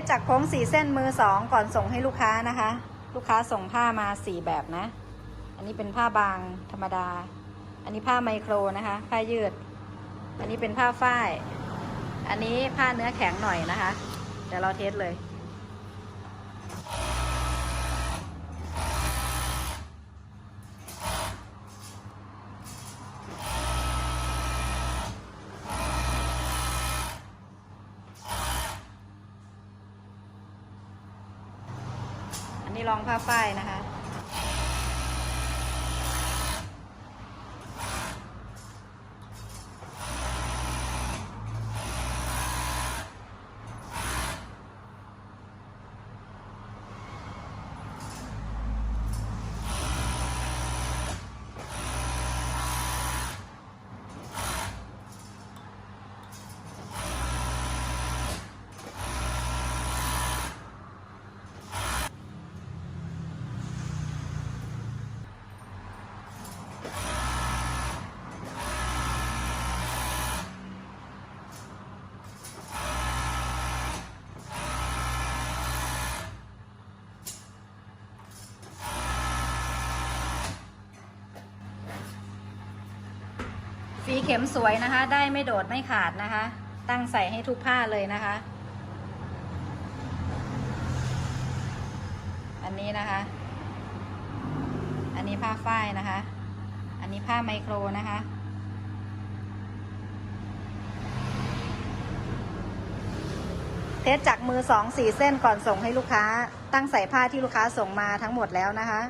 สจากโค้งสี่เส้นมือสองก่อนส่งให้ลูกค้านะคะ ลูกค้าส่งผ้ามาสี่แบบนะ อันนี้เป็นผ้าบางธรรมดา อันนี้ผ้าไมโครนะคะ ผ้ายืด อันนี้เป็นผ้าฝ้าย อันนี้ผ้าเนื้อแข็งหน่อยนะคะ เดี๋ยวเราเทสเลย นนี้ลองผ้าฝ้ายนะคะ ฝีเข็มสวยนะคะ ได้ไม่โดดไม่ขาดนะคะ ตั้งใส่ให้ทุกผ้าเลยนะคะ อันนี้นะคะ อันนี้ผ้าฝ้ายนะคะ อันนี้ผ้าไมโครนะคะเทสจากมือสองสี่เส้นก่อนส่งให้ลูกค้า ตั้งใส่ผ้าที่ลูกค้าส่งมาทั้งหมดแล้วนะคะ